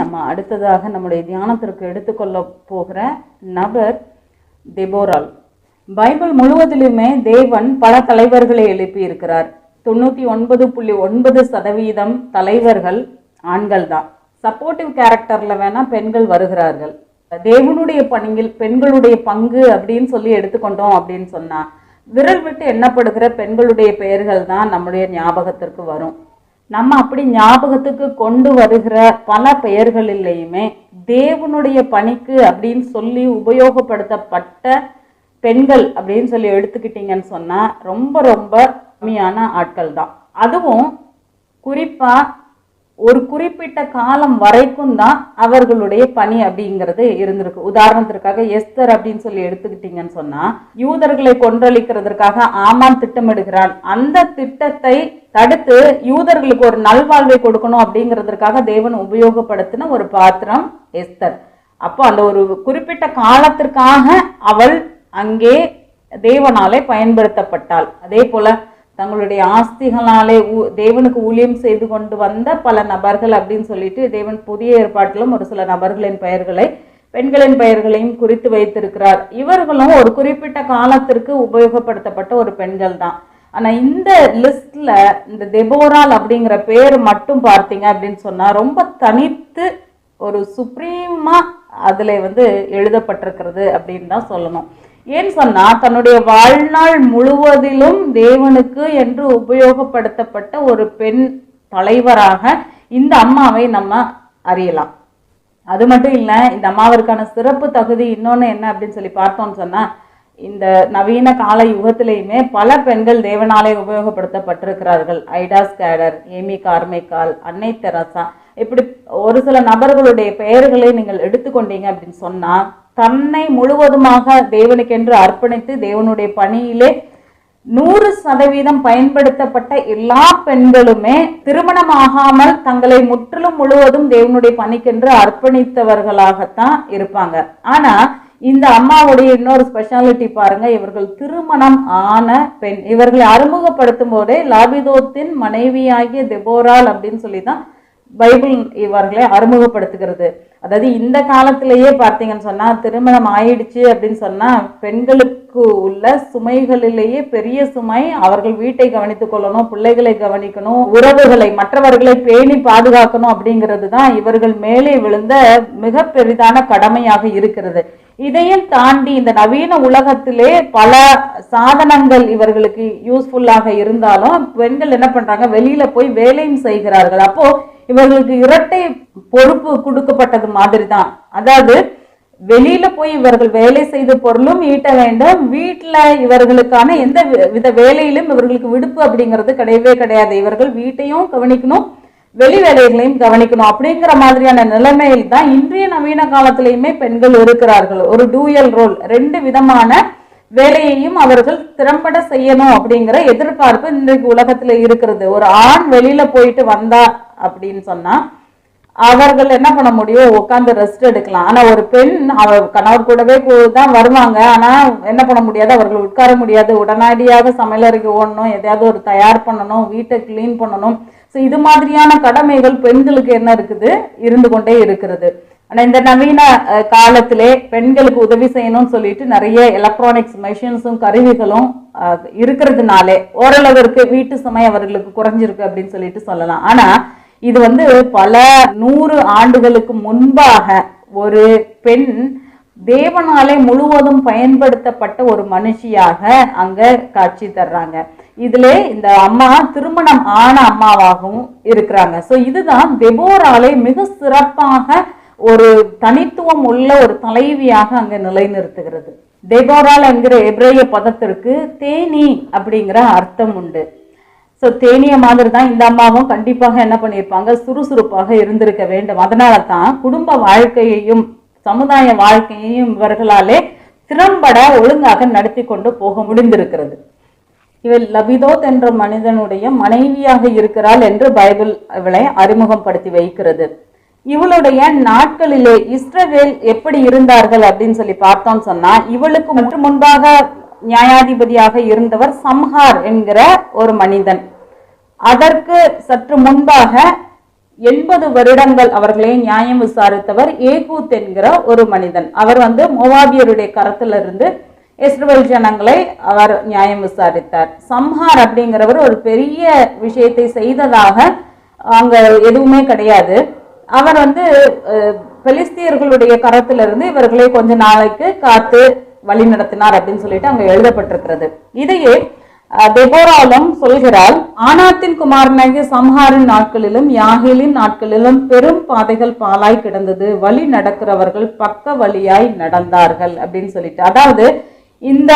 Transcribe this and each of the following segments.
நம்ம அடுத்ததாக நம்முடைய தியானத்திற்கு எடுத்துக்கொள்ள போகிற நபர் தெபோரால். பைபிள் முழுவதிலுமே தேவன் பல தலைவர்களை எழுப்பி இருக்கிறார் ஒன்பது புள்ளி ஒன்பது சதவீதம் தலைவர்கள் ஆண்கள் தான். சப்போர்ட்டிவ் கேரக்டரில் வேணால் பெண்கள் வருகிறார்கள். தேவனுடைய பணியில் பெண்களுடைய பங்கு அப்படின்னு சொல்லி எடுத்துக்கொண்டோம் அப்படின்னு சொன்னால் விரல் விட்டு எண்ணப்படுகிற பெண்களுடைய பெயர்கள் தான் நம்முடைய ஞாபகத்திற்கு வரும். நம்ம அப்படி ஞாபகத்துக்கு கொண்டு வருகிற பல பெயர்களிலேயுமே தேவனுடைய பணிக்கு அப்படின்னு சொல்லி உபயோகப்படுத்தப்பட்ட பெண்கள் அப்படின்னு சொல்லி எடுத்துக்கிட்டீங்கன்னு சொன்னால் ரொம்ப ரொம்ப கம்மியான ஆட்கள் தான் அதுவும் குறிப்பாக ஒரு குறிப்பிட்ட காலம் வரைக்கும் தான் அவர்களுடைய பணி அப்படிங்கிறது இருந்திருக்கு. உதாரணத்திற்காக எஸ்தர் அப்படின்னு சொல்லி எடுத்துக்கிட்டீங்கன்னு சொன்னா யூதர்களை கொன்றளிக்கிறதுக்காக ஆமான் திட்டமிடுகிறான். அந்த திட்டத்தை தடுத்து யூதர்களுக்கு ஒரு நல்வாழ்வை கொடுக்கணும் அப்படிங்கிறதுக்காக தேவன் உபயோகப்படுத்தின ஒரு பாத்திரம் எஸ்தர். அப்போ அந்த ஒரு குறிப்பிட்ட காலத்திற்காக அவள் அங்கே தேவனாலே பயன்படுத்தப்பட்டாள். அதே போல தங்களுடைய ஆஸ்திகளாலே ஊ- தேவனுக்கு ஊழியம் செய்து கொண்டு வந்த பல நபர்கள் அப்படின்னு சொல்லிட்டு தேவன் புதிய ஏற்பாட்டிலும் ஒரு சில நபர்களின் பெயர்களை பெண்களின் பெயர்களையும் குறித்து வைத்திருக்கிறார். இவர்களும் ஒரு குறிப்பிட்ட காலத்திற்கு உபயோகப்படுத்தப்பட்ட ஒரு பெண்கள் தான். ஆனால் இந்த லிஸ்ட்ல இந்த தெபோரால் அப்படிங்கிற பேர் மட்டும் பார்த்தீங்க அப்படின்னு சொன்னால் ரொம்ப தனித்து ஒரு சுப்ரீமா அதில் வந்து எழுதப்பட்டிருக்கிறது அப்படின்னு தான் சொல்லணும். ஏன்னு சொன்னா தன்னுடைய வாழ்நாள் முழுவதிலும் தேவனுக்கு என்று உபயோகப்படுத்தப்பட்ட ஒரு பெண் தலைவராக இந்த அம்மாவை நம்ம அறியலாம். அது மட்டும் இல்லை இந்த அம்மாவிற்கான சிறப்பு தகுதி இன்னொன்று என்ன அப்படின்னு சொல்லி பார்த்தோம்னு சொன்னா இந்த நவீன கால யுகத்திலையுமே பல பெண்கள் தேவனாலே உபயோகப்படுத்தப்பட்டிருக்கிறார்கள். ஐடா ஸ்கேடர் ஏமி கார்மேக்கால் அன்னை தெரசா. இப்படி ஒரு சில நபர்களுடைய பெயர்களை நீங்கள் எடுத்துக்கொண்டீங்க அப்படின்னு சொன்னா தன்னை முழுவதுமாக தேவனுக்கென்று அர்ப்பணித்து தேவனுடைய பணியிலே நூறு சதவீதம் பயன்படுத்தப்பட்ட எல்லா பெண்களுமே திருமணமாகாமல் தங்களை முற்றிலும் முழுவதும் தேவனுடைய பணிக்கென்று அர்ப்பணித்தவர்களாகத்தான் இருப்பாங்க. ஆனா இந்த அம்மாவுடைய இன்னொரு ஸ்பெஷாலிட்டி பாருங்க இவர்கள் திருமணம் ஆன பெண். இவர்களை அறிமுகப்படுத்தும் போதே லாபிதோத்தின் மனைவியாகிய தெபோரால் அப்படின்னு சொல்லி தான் பைபிள் இவர்களை அறிமுகப்படுத்துகிறது. அதாவது இந்த காலத்திலேயே பார்த்தீங்கன்னு சொன்னால் திருமணம் ஆயிடுச்சு அப்படின்னு சொன்னால் பெண்களுக்கு உள்ள சுமைகளிலேயே பெரிய சுமை அவர்கள் வீட்டை கவனித்துக் கொள்ளணும் பிள்ளைகளை கவனிக்கணும் உறவுகளை மற்றவர்களை பேணி பாதுகாக்கணும் அப்படிங்கிறது தான் இவர்கள் மேலே விழுந்த மிக பெரிதான கடமையாக இருக்கிறது. இதையும் தாண்டி இந்த நவீன உலகத்திலே பல சாதனங்கள் இவர்களுக்கு யூஸ்ஃபுல்லாக இருந்தாலும் பெண்கள் என்ன பண்றாங்க? வெளியில போய் வேலையும் செய்கிறார்கள். அப்போ இவர்களுக்கு இரட்டை பொறுப்பு கொடுக்கப்பட்டது மாதிரி தான் அதாவது வெளியில போய் இவர்கள் வேலை செய்த பொருளும் ஈட்ட வேண்டும். வீட்டுல இவர்களுக்கான எந்த வி- வித வேலையிலும் இவர்களுக்கு விடுப்பு அப்படிங்கிறது கிடையவே கிடையாது. இவர்கள் வீட்டையும் கவனிக்கணும் வெளி வேலைகளையும் கவனிக்கணும். அப்படிங்கிற மாதிரியான நிலைமையில் தான் இன்றைய நவீன காலத்திலையுமே பெண்கள் இருக்கிறார்கள். ஒரு டூயல் ரோல் ரெண்டு விதமான வேலையையும் அவர்கள் திறம்பட செய்யணும் அப்படிங்கிற எதிர்பார்ப்பு இன்றைக்கு உலகத்துல இருக்கிறது. ஒரு ஆண் வெளியில போயிட்டு வந்தா அப்படின்னு சொன்னா அவர்கள் என்ன பண்ண முடியும்? உட்காந்து ரெஸ்ட் எடுக்கலாம். ஆனா ஒரு பெண் அவ கணவர் கூடவே தான் வருவாங்க. ஆனா என்ன பண்ண முடியாது? அவர்கள் உட்கார முடியாது. உடனடியாக சமையலறைக்கு ஓடணும். எதையாவது ஒரு தயார் பண்ணணும். வீட்டை க்ளீன் பண்ணணும். ஸோ இது மாதிரியான கடமைகள் பெண்களுக்கு என்ன இருக்குது? இருந்து கொண்டே இருக்கிறது. ஆனால் இந்த நவீன காலத்திலே பெண்களுக்கு உதவி செய்யணும்னு சொல்லிட்டு நிறைய எலக்ட்ரானிக்ஸ் மெஷின்ஸும் கருவிகளும் இருக்கிறதுனாலே ஓரளவிற்கு வீட்டு சுமை அவர்களுக்கு குறைஞ்சிருக்கு அப்படின்னு சொல்லிட்டு சொல்லலாம். ஆனால் இது வந்து பல நூறு ஆண்டுகளுக்கு முன்பாக ஒரு பெண் தேவனாலே முழுவதும் பயன்படுத்தப்பட்ட ஒரு மனுஷியாக அங்க காட்சி தர்றாங்க. இதுல இந்த அம்மா திருமணம் ஆன அம்மாவாகவும் இருக்கிறாங்க. சோ இதுதான் தெபோராலே மிக சிறப்பாக ஒரு தனித்துவம் உள்ள ஒரு தலைவியாக அங்கே நிலைநிறுத்துகிறது. டெபோரால் என்கிற எப்ரேய பதத்திற்கு தேனி அப்படிங்கிற அர்த்தம் உண்டு. ஸோ தேனிய மாதிரி தான் இந்த அம்மாவும் கண்டிப்பாக என்ன பண்ணியிருப்பாங்க? சுறுசுறுப்பாக இருந்திருக்க வேண்டும். அதனால தான் குடும்ப வாழ்க்கையையும் சமுதாய வாழ்க்கையையும் இவர்களாலே திறம்பட ஒழுங்காக நடத்தி கொண்டு போக முடிந்திருக்கிறது. இவள் லபிதோத் என்ற மனிதனுடைய மனைவியாக இருக்கிறாள் என்று பைபிள் இவளை அறிமுகப்படுத்தி வைக்கிறது. இவளுடைய நாட்களிலே இஸ்ரவேல் எப்படி இருந்தார்கள் அப்படின்னு சொல்லி பார்த்தோம்னு சொன்னா இவளுக்கு முற்று முன்பாக நியாயாதிபதியாக இருந்தவர் சம்ஹார் என்கிற ஒரு மனிதன். அதற்கு சற்று முன்பாக எண்பது வருடங்கள் அவர்களை நியாயம் விசாரித்தவர் ஏகூத் என்கிற ஒரு மனிதன். அவர் வந்து மோவாபியருடைய கரத்திலிருந்து இஸ்ரவேல் ஜனங்களை அவர் நியாயம் விசாரித்தார். சம்ஹார் அப்படிங்கிறவர் ஒரு பெரிய விஷயத்தை செய்ததாக அங்க எதுவுமே கிடையாது. அவர் வந்து அஹ், பெலிஸ்தியர்களுடைய கரத்திலிருந்து இவர்களை கொஞ்ச நாளைக்கு காத்து வழி நடத்தினார் அப்படின்னு சொல்லிட்டு அங்க எழுதப்பட்டிருக்கிறது. இதையே தெபோராலும் சொல்கிறாள் ஆனாத்தின் குமாரனாகிய சம்ஹாரின் நாட்களிலும் யாகிலின் நாட்களிலும் பெரும் பாதைகள் பாலாய் கிடந்தது. வழி நடக்கிறவர்கள் பக்க வழியாய் நடந்தார்கள் அப்படின்னு சொல்லிட்டு. அதாவது இந்த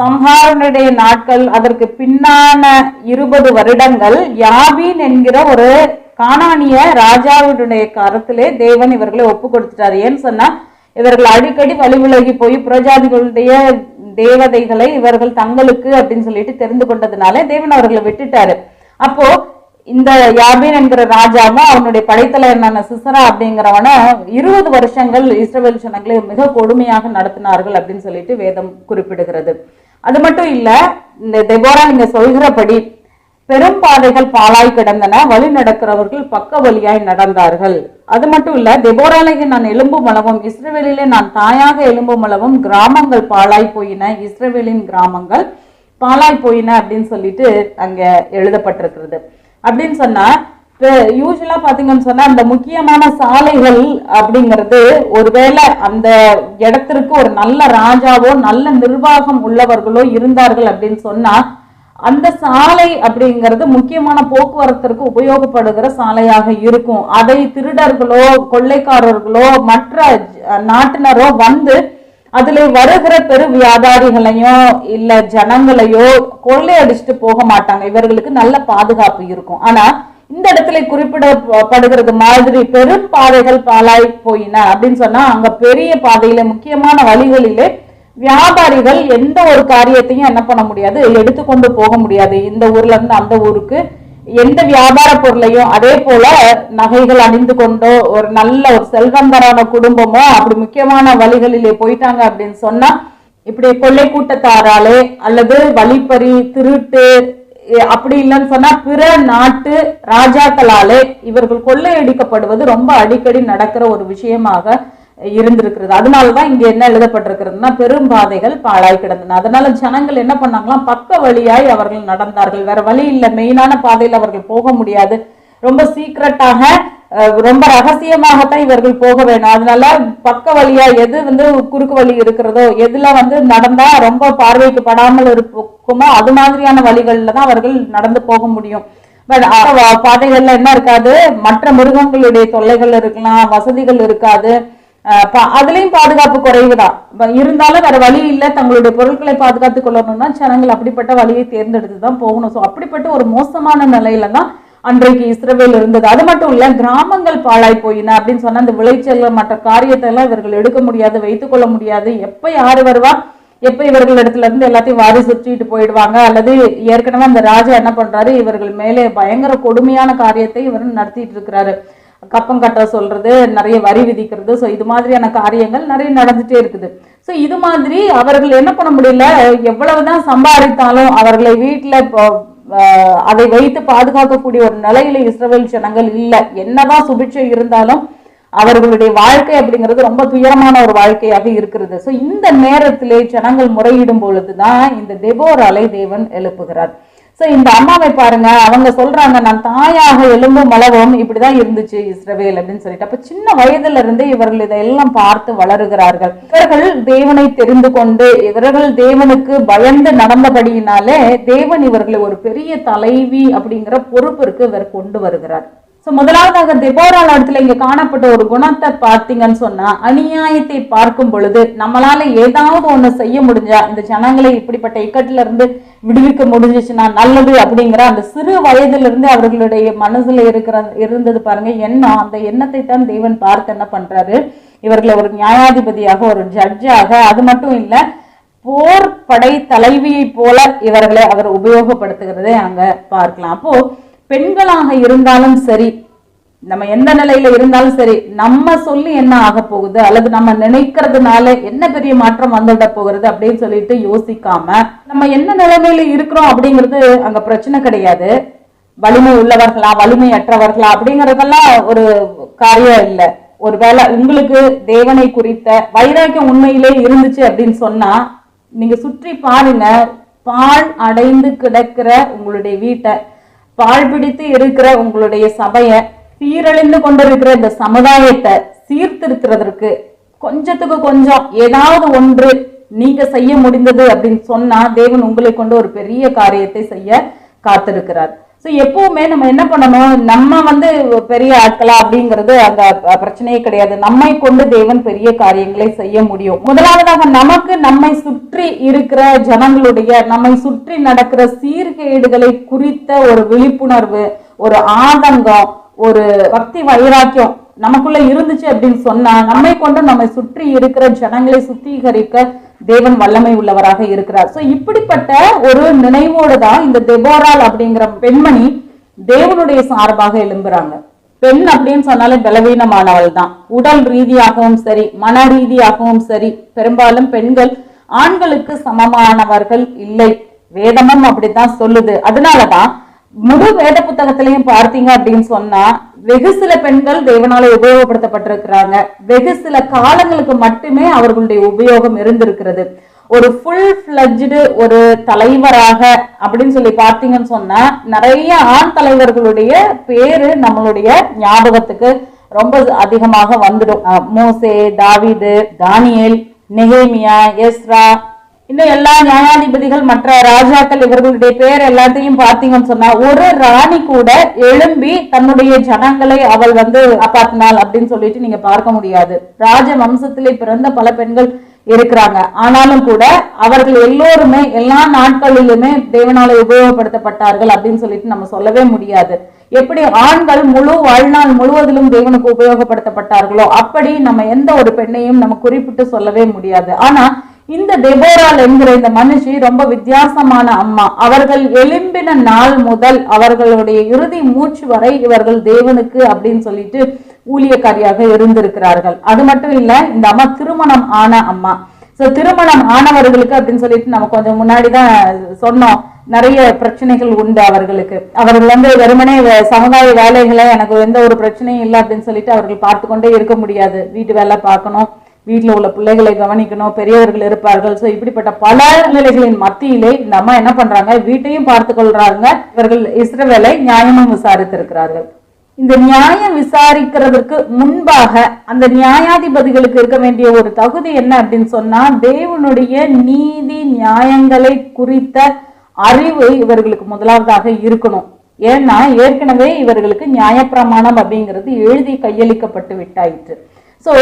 சம்ஹாரனுடைய நாட்கள் அதற்கு பின்னான இருபது வருடங்கள் யாபீன் என்கிற ஒரு கானானிய ராஜாவுடைய கரத்திலே தேவன் இவர்களை ஒப்பு கொடுத்துட்டாரு ஏன்னு சொன்னா இவர்கள் அடிக்கடி வழிவிலகி போய் புரஜாதிகளுடைய தேவதைகளை இவர்கள் தங்களுக்கு அப்படின்னு சொல்லிட்டு தெரிந்து கொண்டதுனால தேவன் அவர்களை விட்டுட்டாரு. அப்போ இந்த யாபீன் என்கிற ராஜாவும் அவனுடைய படைத்தலைவனான சிசரா அப்படிங்கிறவன இருபது வருஷங்கள் இஸ்ரவேல் ஜனங்களை மிக கொடுமையாக நடத்தினார்கள் அப்படின்னு சொல்லிட்டு வேதம் குறிப்பிடுகிறது. அது மட்டும் இல்ல இந்த தெபோரா நீங்க சொல்கிறபடி பெரும் பாதைகள் பாலாய் கிடந்தன. வழி நடக்கிறவர்கள் பக்க வழியாய் நடந்தார்கள். அது மட்டும் இல்ல தெபோராலைக்கு நான் எலும்பும் அளவும் இஸ்ரேவேலிலே நான் தாயாக எலும்பும் அளவும் கிராமங்கள் பாலாய் போயின. இஸ்ரேவேலின் கிராமங்கள் பாலாய் போயின அப்படின்னு சொல்லிட்டு அங்க எழுதப்பட்டிருக்கிறது. அப்படின்னு சொன்னா யூஸ்வலா பாத்தீங்கன்னு சொன்னா அந்த முக்கியமான சாலைகள் அப்படிங்கிறது ஒருவேளை அந்த இடத்திற்கு ஒரு நல்ல ராஜாவோ நல்ல நிர்வாகம் உள்ளவர்களோ இருந்தார்கள் அப்படின்னு சொன்னா அந்த சாலை அப்படிங்கிறது முக்கியமான போக்குவரத்திற்கு உபயோகப்படுகிற சாலையாக இருக்கும். அதை திருடர்களோ கொள்ளைக்காரர்களோ மற்ற நாட்டினரோ வந்து அதுல வருகிற பெரு வியாபாரிகளையோ இல்ல ஜனங்களையோ கொள்ளை அடிச்சுட்டு போக மாட்டாங்க. இவர்களுக்கு நல்ல பாதுகாப்பு இருக்கும். ஆனா இந்த இடத்துல குறிப்பிடப்படுகிறது மாதிரி பெரும் பாதைகள் பாலாய் போயின அப்படின்னு சொன்னா அங்க பெரிய பாதையில முக்கியமான வழிகளிலே வியாபாரிகள் எந்த ஒரு காரியத்தையும் என்ன பண்ண முடியாது? எடுத்துக்கொண்டு போக முடியாது. இந்த ஊர்ல இருந்து அந்த ஊருக்கு எந்த வியாபார பொருளையும் அதே போல நகைகள் அணிந்து கொண்டோ ஒரு நல்ல ஒரு செல்வந்தரான குடும்பமோ அப்படி முக்கியமான வழிகளிலே போயிட்டாங்க அப்படின்னு சொன்னா இப்படி கொள்ளை கூட்டத்தாராலே அல்லது வழிப்பறி திருட்டு அப்படி இல்லைன்னு சொன்னா பிற நாட்டு ராஜாக்களாலே இவர்கள் கொள்ளையடிக்கப்படுவது ரொம்ப அடிக்கடி நடக்கிற ஒரு விஷயமாக இருந்திருக்கிறது. அதனாலதான் இங்கே என்ன எழுதப்பட்டிருக்கிறதுனா பெரும் பாதைகள் பாழாய் கிடந்தன. அதனால ஜனங்கள் என்ன பண்ணாங்களாம் பக்க வழியாய் அவர்கள் நடந்தார்கள். வேற வழி இல்லை. மெயினான பாதையில் அவர்கள் போக முடியாது. ரொம்ப சீக்கிரட்டாக ரொம்ப ரகசியமாகத்தான் இவர்கள் போக வேணும். அதனால பக்க வழியா எது வந்து குறுக்கு வழி இருக்கிறதோ எதுல வந்து நடந்தா ரொம்ப பார்வைக்கு படாமல் இருக்குமோ அது மாதிரியான வழிகள்ல தான் அவர்கள் நடந்து போக முடியும். பட் பாதைகள்ல என்ன இருக்காது? மற்ற மிருகங்களுடைய தொல்லைகள் இருக்கலாம் வசதிகள் இருக்காது. அதுலயும் பாதுகாப்பு குறைவுதான். ப- இருந்தாலும் வேற வழி இல்ல தங்களுடைய பொருட்களை பாதுகாத்துக் கொள்ளணும்னா ஜனங்கள் அப்படிப்பட்ட வழியை தேர்ந்தெடுத்து தான் போகணும். சோ அப்படிப்பட்ட ஒரு மோசமான நிலையில தான் அன்றைக்கு இஸ்ரவேல் இருந்தது. அது மட்டும் இல்ல கிராமங்கள் பாழாய் போயின அப்படின்னு சொன்னா அந்த விளைச்சல் மற்ற காரியத்தை எல்லாம் இவர்கள் எடுக்க முடியாது வைத்துக் கொள்ள முடியாது. எப்ப யாரு வருவா? எப்ப இவர்கள் இடத்துல இருந்து எல்லாத்தையும் வாரி சுற்றிட்டு போயிடுவாங்க? அல்லது ஏற்கனவே அந்த ராஜா என்ன பண்றாரு? இவர்கள் மேலே பயங்கர கொடுமையான காரியத்தை இவர் நடத்திட்டு இருக்கிறாரு. கப்பம் கட்ட சொல்றது நிறைய வரி விதிக்கிறது ஸோ இது மாதிரியான காரியங்கள் நிறைய நடந்துட்டே இருக்குது. ஸோ இது மாதிரி அவர்கள் என்ன பண்ண முடியல? எவ்வளவுதான் சம்பாதித்தாலும் அவர்களை வீட்டில் இப்போ அதை வைத்து பாதுகாக்கக்கூடிய ஒரு நிலையில இஸ்ரேல் ஜனங்கள் இல்லை. என்னதான் சுபிட்சம் இருந்தாலும் அவர்களுடைய வாழ்க்கை அப்படிங்கிறது ரொம்ப துயரமான ஒரு வாழ்க்கையாக இருக்கிறது. ஸோ இந்த நேரத்திலே ஜனங்கள் முறையிடும் பொழுதுதான் இந்த தெபோராலை தேவன் எழுப்புகிறார். ஸோ இந்த அம்மாவை பாருங்க அவங்க சொல்றாங்க நான் தாயாக எலும்பும் மலவும் இப்படிதான் இருந்துச்சு இஸ்ரவேல் அப்படின்னு சொல்லிட்டு. அப்ப சின்ன வயதுல இருந்தே இவர்கள் இதையெல்லாம் பார்த்து வளருகிறார்கள். இவர்கள் தேவனை தெரிந்து கொண்டு இவர்கள் தேவனுக்கு பயந்து நடந்தபடியினாலே தேவன் இவர்களை ஒரு பெரிய தலைவி அப்படிங்கிற பொறுப்பிற்கு இவர் கொண்டு வருகிறார். ஸோ முதலாவதாக தெபோரால் இடத்துல இங்க காணப்பட்ட ஒரு குணத்தை பார்த்தீங்கன்னு சொன்னா அநியாயத்தை பார்க்கும் பொழுது நம்மளால ஏதாவது ஒண்ணு செய்ய முடிஞ்சா இந்த ஜனங்களை இப்படிப்பட்ட இக்கட்டுல இருந்து விடுவிக்க முடிஞ்சிச்சுன்னா நல்லது அப்படிங்கிற அந்த சிறு வயதிலிருந்து அவர்களுடைய மனசுல இருக்கிற இருந்தது பாருங்க எண்ணம். அந்த எண்ணத்தை தான் தேவன் பார்த்து என்ன பண்றாரு? இவர்களை ஒரு நியாயாதிபதியாக ஒரு ஜட்ஜாக அது மட்டும் இல்லை போர் படை தலைவியை போல இவர்களை அவர் உபயோகப்படுத்துகிறதை அங்க பார்க்கலாம். அப்போ பெண்களாக இருந்தாலும் சரி நம்ம எந்த நிலையில இருந்தாலும் சரி நம்ம சொல்லி என்ன ஆக போகுது அல்லது நம்ம நினைக்கிறதுனால என்ன பெரிய மாற்றம் வந்துட போகிறது அப்படின்னு சொல்லிட்டு யோசிக்காம நம்ம என்ன நிலைமையில இருக்கிறோம் அப்படிங்கிறது அங்க பிரச்சனை கிடையாது. வலிமை உள்ளவர்களா வலிமையற்றவர்களா அப்படிங்கறதெல்லாம் ஒரு காரியம் இல்லை. ஒருவேளை உங்களுக்கு தேவனை குறித்த வைராக்கியம் உண்மையிலே இருந்துச்சு அப்படின்னு சொன்னா நீங்க சுற்றி பாருங்க பால் அடைந்து கிடக்கிற உங்களுடைய வீட்டை வாழ்பிடித்து இருக்கிற உங்களுடைய சபையை சீரழிந்து கொண்டிருக்கிற இந்த சமுதாயத்தை சீர்திருத்துறதற்கு கொஞ்சத்துக்கு கொஞ்சம் ஏதாவது ஒன்று நீங்க செய்ய முடிந்தது அப்படின்னு சொன்னா தேவன் உங்களை கொண்டு ஒரு பெரிய காரியத்தை செய்ய காத்திருக்கிறார். ஸோ எப்பவுமே நம்ம என்ன பண்ணணும்? நம்ம வந்து பெரிய ஆட்களா அப்படிங்கிறது அந்த பிரச்சனையே கிடையாது. நம்மை கொண்டு தேவன் பெரிய காரியங்களை செய்ய முடியும். முதலாவதாக நமக்கு நம்மை சுற்றி இருக்கிற ஜனங்களுடைய நம்மை சுற்றி நடக்கிற சீர்கேடுகளை குறித்த ஒரு விழிப்புணர்வு ஒரு ஆதங்கம் ஒரு பக்தி வைராக்கியம் நமக்குள்ள இருந்துச்சு அப்படின்னு சொன்னா நம்மை கொண்டு நம்மை சுற்றி இருக்கிற ஜனங்களை சுத்திகரிக்க தேவன் வல்லமை உள்ளவராக இருக்கிறார். சோ இப்படிப்பட்ட ஒரு நினைவோடு தான் இந்த தெபோரால் அப்படிங்கிற பெண்மணி தேவனுடைய சார்பாக எழும்புறாங்க. பெண் அப்படின்னு சொன்னாலே பலவீனமானவள் தான் உடல் ரீதியாகவும் சரி மன ரீதியாகவும் சரி பெரும்பாலும் பெண்கள் ஆண்களுக்கு சமமானவர்கள் இல்லை. வேதமும் அப்படித்தான் சொல்லுது. அதனாலதான் முழு வேத புத்தகத்திலையும் பார்த்தீங்க அப்படின்னு சொன்னா வெகு சில பெண்கள் தேவனால உபயோகப்படுத்தப்பட்டிருக்கிறாங்க. வெகு சில காலங்களுக்கு மட்டுமே அவர்களுடைய உபயோகம் இருந்திருக்கிறது. ஒரு ஃபுல் ஃபிளஜ்டு ஒரு தலைவராக அப்படின்னு சொல்லி பார்த்தீங்கன்னு சொன்னா நிறைய ஆண் தலைவர்களுடைய பேரு நம்மளுடைய ஞாபகத்துக்கு ரொம்ப அதிகமாக வந்துடும். மோசே தாவிது தானியேல் நெஹேமியா எஸ்ரா இன்னும் எல்லா நியாயாதிபதிகள் மற்ற ராஜாக்கள் இவர்களுடைய பேர் எல்லாத்தையும் பார்த்தீங்கன்னு சொன்னா ஒரு ராணி கூட எழும்பி தன்னுடைய ஜனங்களை அவள் வந்து அப்பாத்தினாள் அப்படின்னு சொல்லிட்டு நீங்க பார்க்க முடியாது. ராஜ வம்சத்திலே பிறந்த பல பெண்கள் இருக்கிறாங்க. ஆனாலும் கூட அவர்கள் எல்லோருமே எல்லா நாட்களிலுமே தேவனால உபயோகப்படுத்தப்பட்டார்கள் அப்படின்னு சொல்லிட்டு நம்ம சொல்லவே முடியாது. எப்படி ஆண்கள் முழு வாழ்நாள் முழுவதிலும் தேவனுக்கு உபயோகப்படுத்தப்பட்டார்களோ அப்படி நம்ம எந்த ஒரு பெண்ணையும் நம்ம குறிப்பிட்டு சொல்லவே முடியாது. ஆனா இந்த டெபோரால் என்கிற இந்த மனுஷி ரொம்ப வித்தியாசமான அம்மா. அவர்கள் எலும்பின நாள் முதல் அவர்களுடைய இறுதி மூச்சு வரை இவர்கள் தேவனுக்கு அப்படின்னு சொல்லிட்டு ஊழியக்காரியாக இருந்திருக்கிறார்கள். அது மட்டும் இல்ல இந்த அம்மா திருமணம் ஆன அம்மா. சோ திருமணம் ஆனவர்களுக்கு அப்படின்னு சொல்லிட்டு நம்ம கொஞ்சம் முன்னாடி தான் சொன்னோம். நிறைய பிரச்சனைகள் உண்டு அவர்களுக்கு. அவர்கள் வந்து வெறுமனே சமுதாய வேலைகளை எனக்கு எந்த ஒரு பிரச்சனையும் இல்லை அப்படின்னு சொல்லிட்டு அவர்கள் பார்த்து கொண்டே இருக்க முடியாது. வீட்டு வேலை பார்க்கணும். வீட்டில் உள்ள பிள்ளைகளை கவனிக்கணும் பெரியவர்கள் இருப்பார்கள். ஸோ இப்படிப்பட்ட பல நிலைகளின் மத்தியிலே இந்த அம்மா என்ன பண்றாங்க? வீட்டையும் பார்த்து கொள்றாங்க. இவர்கள் இஸ்ரவேலை நியாயமும் விசாரித்திருக்கிறார்கள். இந்த நியாயம் விசாரிக்கிறதுக்கு முன்பாக அந்த நியாயாதிபதிகளுக்கு இருக்க வேண்டிய ஒரு தகுதி என்ன அப்படின்னு சொன்னா தேவனுடைய நீதி நியாயங்களை குறித்த அறிவு இவர்களுக்கு முதலாவதாக இருக்கணும். ஏன்னா ஏற்கனவே இவர்களுக்கு நியாயப்பிரமாணம் அப்படிங்கிறது எழுதி கையளிக்கப்பட்டு விட்டாயிற்று. ஸோ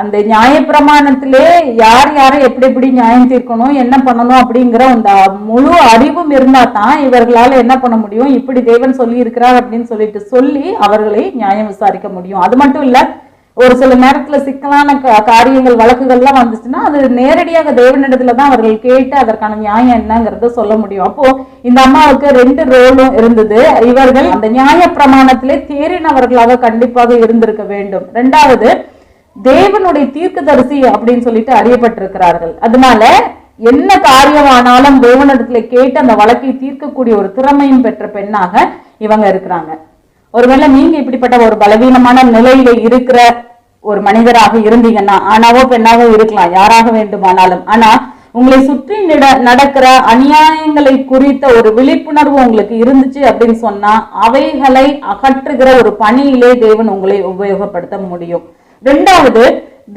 அந்த நியாயப்பிரமாணத்திலே யார் யாரை எப்படி எப்படி நியாயம் தீர்க்கணும் என்ன பண்ணணும் அப்படிங்கிற அந்த முழு அறிவும் இருந்தா தான் இவர்களால என்ன பண்ண முடியும்? இப்படி தேவன் சொல்லி இருக்கிறார் அப்படின்னு சொல்லிட்டு சொல்லி அவர்களை நியாயம் விசாரிக்க முடியும். அது மட்டும் இல்ல ஒரு சில நேரத்துல சிக்கலான காரியங்கள் வழக்குகள்லாம் வந்துச்சுன்னா அது நேரடியாக தேவனிடத்துல தான் அவர்கள் கேட்டு அதற்கான நியாயம் என்னங்கிறத சொல்ல முடியும். அப்போ இந்த அம்மாவுக்கு ரெண்டு ரோலும் இருந்தது. இவர்கள் அந்த நியாய பிரமாணத்திலே தேறினவர்களாக கண்டிப்பாக இருந்திருக்க வேண்டும். ரெண்டாவது தேவனுடைய தீர்க்கதரிசி அப்படின்னு சொல்லிட்டு அறியப்பட்டிருக்கிறார்கள். அதனால என்ன காரியமானாலும் தேவனிடத்துல கேட்டு அந்த வழக்கை தீர்க்கக்கூடிய ஒரு திறமையும் பெற்ற பெண்ணாக இவங்க இருக்கிறாங்க. ஒருவேளை நீங்க இப்படிப்பட்ட ஒரு பலவீனமான நிலையில இருக்கிற ஒரு மனிதராக இருந்தீங்கன்னா ஆணாவோ பெண்ணாவோ இருக்கலாம் யாராக வேண்டுமானாலும். ஆனா உங்களை சுற்றி நட நடக்கிற அநியாயங்களை குறித்த ஒரு விழிப்புணர்வு உங்களுக்கு இருந்துச்சு அப்படின்னு சொன்னா அவைகளை அகற்றுகிற ஒரு பணியிலே தேவன் உங்களை உபயோகப்படுத்த முடியும். ரெண்டாவது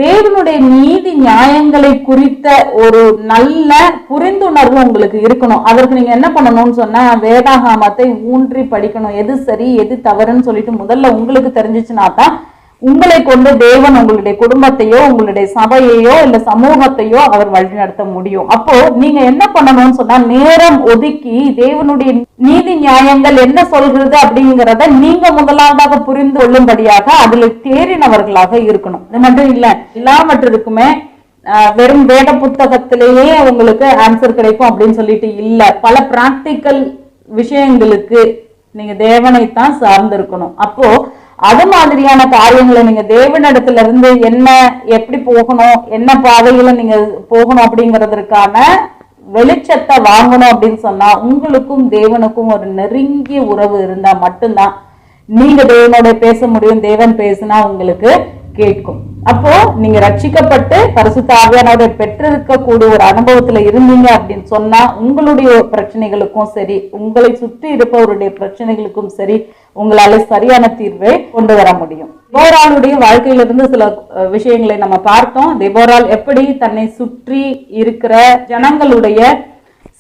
தேவனுடைய நீதி நியாயங்களை குறித்த ஒரு நல்ல புரிந்துணர்வு உங்களுக்கு இருக்கணும். அதற்கு நீங்க என்ன பண்ணணும்னு சொன்னா வேதாகாமத்தை ஊன்றி படிக்கணும். எது சரி எது தவறுன்னு சொல்லிட்டு முதல்ல உங்களுக்கு தெரிஞ்சிச்சுன்னா தான் உங்களை கொண்டு தேவன் உங்களுடைய குடும்பத்தையோ உங்களுடைய சபையையோ இல்ல சமூகத்தையோ அவர் வழிநடத்த முடியும். அப்போ நீங்க என்ன பண்ணணும்னு சொன்னா நேரம் ஒதுக்கி தேவனுடைய நீதி நியாயங்கள் என்ன சொல்கிறது அப்படிங்கிறத நீங்க முதலாவதாக புரிந்து கொள்ளும்படியாக அதுல தேறினவர்களாக இருக்கணும். இது மட்டும் இல்ல எல்லாவற்றிற்குமே வெறும் வேத புத்தகத்திலேயே உங்களுக்கு ஆன்சர் கிடைக்கும் அப்படின்னு சொல்லிட்டு இல்ல. பல பிராக்டிக்கல் விஷயங்களுக்கு நீங்க தேவனைத்தான் சார்ந்திருக்கணும். அப்போ அது மாதிரியான காரியங்களை நீங்க தேவனிடத்துல இருந்து என்ன எப்படி போகணும் என்ன பாதையில நீங்க போகணும் அப்படிங்கறதற்கான வெளிச்சத்தை வாங்கணும் அப்படின்னு சொன்னா உங்களுக்கும் தேவனுக்கும் ஒரு நெருங்கிய உறவு இருந்தா மட்டும்தான் நீங்க தேவனோட பேச முடியும் தேவன் பேசினா உங்களுக்கு கேட்கும். அப்போ நீங்க ரட்சிக்கப்பட்டு பரிசுத்த ஆவியானோட பெற்றிருக்கக்கூடிய ஒரு அனுபவத்துல இருந்தீங்க அப்படின்னு சொன்னா உங்களுடைய பிரச்சனைகளுக்கும் சரி உங்களை சுற்றி இருப்பவருடைய பிரச்சனைகளுக்கும் சரி உங்களால சரியான தீர்வை கொண்டு வர முடியும். தேபோராளுடைய வாழ்க்கையிலிருந்து சில விஷயங்களை நம்ம பார்த்தோம். தேபோரால் எப்படி தன்னை சுற்றி இருக்கிற ஜனங்களுடைய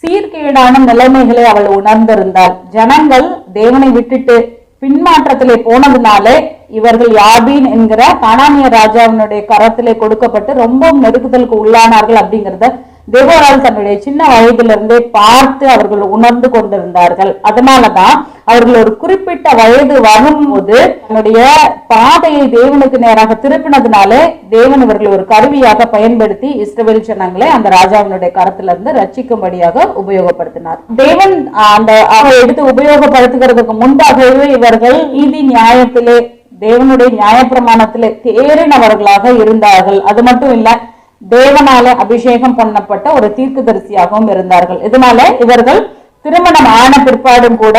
சீர்கேடான நிலைமைகளை அவள் உணர்ந்திருந்தாள். ஜனங்கள் தேவனை விட்டுட்டு பின்மாற்றத்திலே போனதுனாலே இவர்கள் யாபீன் என்கிற கானானிய ராஜாவினுடைய கரத்திலே கொடுக்கப்பட்டு ரொம்ப நெருக்குதலுக்கு உள்ளானார்கள் அப்படிங்கிறத தேவரால் தன்னுடைய சின்ன வயதிலிருந்தே பார்த்து அவர்கள் உணர்ந்து கொண்டிருந்தார்கள். அதனாலதான் அவர்கள் ஒரு குறிப்பிட்ட வயது வரும்போது தன்னுடைய பாதையை தேவனுக்கு நேராக திருப்பினதுனாலே தேவன் இவர்களை ஒரு கருவியாக பயன்படுத்தி இஸ்ரவேல் ஜனங்களை அந்த ராஜாவினுடைய கரத்திலிருந்து ரட்சிக்கும்படியாக உபயோகப்படுத்தினார். தேவன் அந்த அவர் எடுத்து உபயோகப்படுத்துகிறதுக்கு முன்பாகவே இவர்கள் நீதி நியாயத்திலே தேவனுடைய நியாயப்பிரமாணத்துல தேறினவர்களாக இருந்தார்கள். அது மட்டும் இல்ல தேவனால அபிஷேகம் பண்ணப்பட்ட ஒரு தீர்க்கதரிசியாகவும் இருந்தார்கள். இதனால இவர்கள் திருமணம் ஆன பிற்பாடும் கூட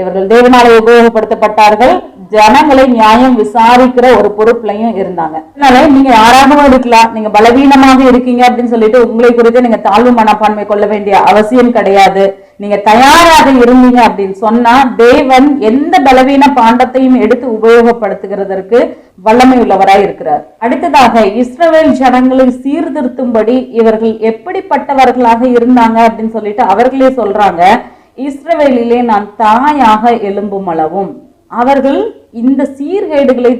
இவர்கள் தேவனால உபயோகப்படுத்தப்பட்டார்கள். ஜனங்களை நியாயம் விசாரிக்கிற ஒரு பொறுப்புலையும் இருந்தாங்க. அதனால நீங்க யாராகவும் இருக்கலாம் நீங்க பலவீனமாக இருக்கீங்க அப்படின்னு சொல்லிட்டு உங்களை குறித்து நீங்க தாழ்வு மனப்பான்மை கொள்ள வேண்டிய அவசியம் கிடையாது. நீங்க தயாராக இருந்தீங்க அப்படின்னு சொன்னா தேவன் எந்த பலவீன பாண்டத்தையும் எடுத்து உபயோகப்படுத்துகிறதற்கு வல்லமை உள்ளவராய் இருக்கிறார். அடுத்ததாக இஸ்ரவேல் ஜனங்களை சீர்திருத்தும்படி இவர்கள் எப்படிப்பட்டவர்களாக இருந்தாங்க அப்படின்னு சொல்லிட்டு அவர்களே சொல்றாங்க இஸ்ரவேலிலே நான் தாயாக எலும்பும் அளவும். அவர்கள் இந்த சீர்கேடுகளை